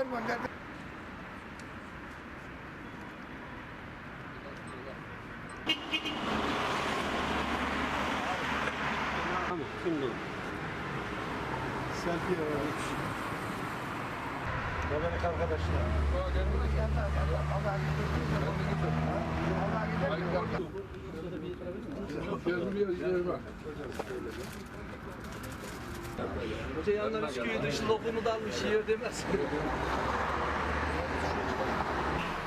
haber gönderdi. Tamam, şimdi. Selfie öğrenmiş. Haberlik arkadaşlar. Hoca yanlar üç köyü dışı lokumu da almış yiyor demez.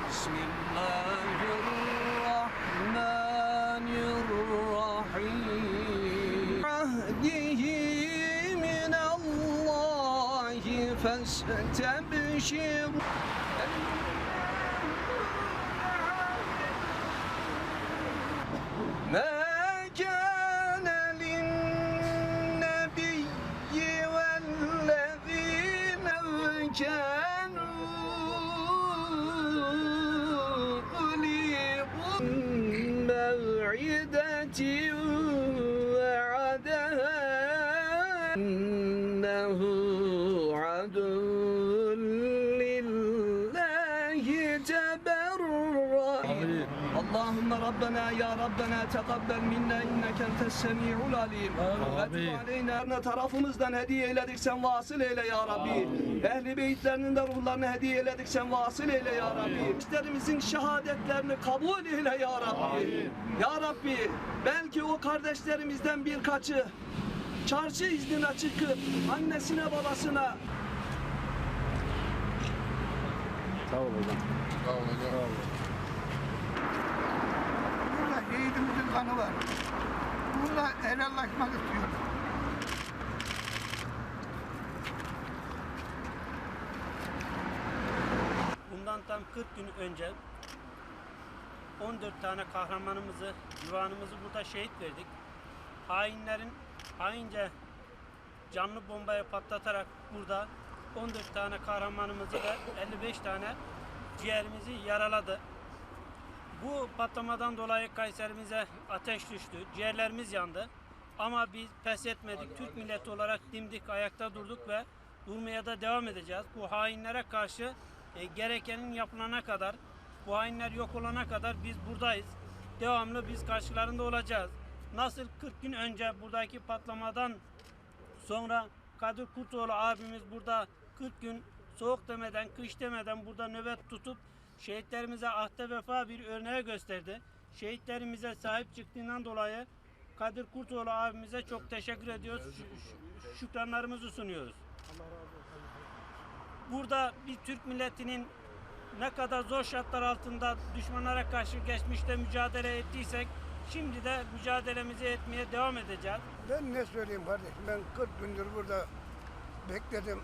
Bismillahirrahmanirrahim. Ahdihi min Allahi festabşir. وعدها Allahümme Rabbena ya Rabbena teqabbel minna inneke entes semi'ul alim. Ve aleyna tarafımızdan hediye eyledik sen vasıl eyle ya Rabbi. Ehli beyitlerinin de ruhlarını hediye eyledik sen vasıl eyle ya Rabbi. İşlerimizin şehadetlerini kabul eyle ya Rabbi. Ya Rabbi belki o kardeşlerimizden birkaçı çarşı iznine çıkıp annesine babasına Sağ ol hocam. Sağ ol hocam. Sağ ol. Kanı var. Burada helallaşmak istiyorum. Bundan tam 40 gün önce 14 tane kahramanımızı, divanımızı burada şehit verdik. Hainlerin haince canlı bombayı patlatarak burada 14 tane kahramanımızı ve 55 tane ciğerimizi yaraladı. Bu patlamadan dolayı Kayserimize ateş düştü, ciğerlerimiz yandı. Ama biz pes etmedik. Türk milleti olarak dimdik ayakta durduk ve durmaya da devam edeceğiz. Bu hainlere karşı e, gerekenin yapılana kadar, bu hainler yok olana kadar biz buradayız. Devamlı biz karşılarında olacağız. Nasıl 40 gün önce buradaki patlamadan Sonra Kadir Kurtoğlu abimiz burada 40 gün soğuk demeden, kış demeden burada nöbet tutup şehitlerimize ahde vefa bir örneğe gösterdi. Şehitlerimize sahip çıktığından dolayı Kadir Kurtoğlu abimize çok teşekkür ediyoruz. Şü- şü- Şükranlarımızı sunuyoruz. Burada bir Türk milletinin ne kadar zor şartlar altında düşmanlara karşı geçmişte mücadele ettiysek şimdi de mücadelemizi etmeye devam edeceğiz. Ben ne söyleyeyim kardeşim? Ben 40 gündür burada bekledim.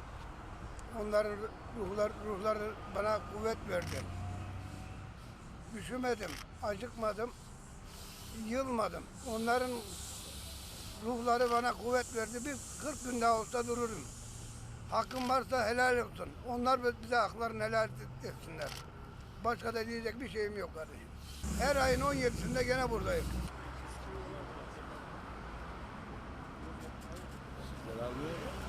Onların ruhlar, ruhları bana kuvvet verdi üşümedim, acıkmadım, yılmadım. Onların ruhları bana kuvvet verdi. Bir 40 gün daha olsa dururum. Hakkım varsa helal olsun. Onlar bize haklarını helal etsinler. Başka da diyecek bir şeyim yok kardeşim. Her ayın 17'sinde gene buradayım. Selamünaleyküm.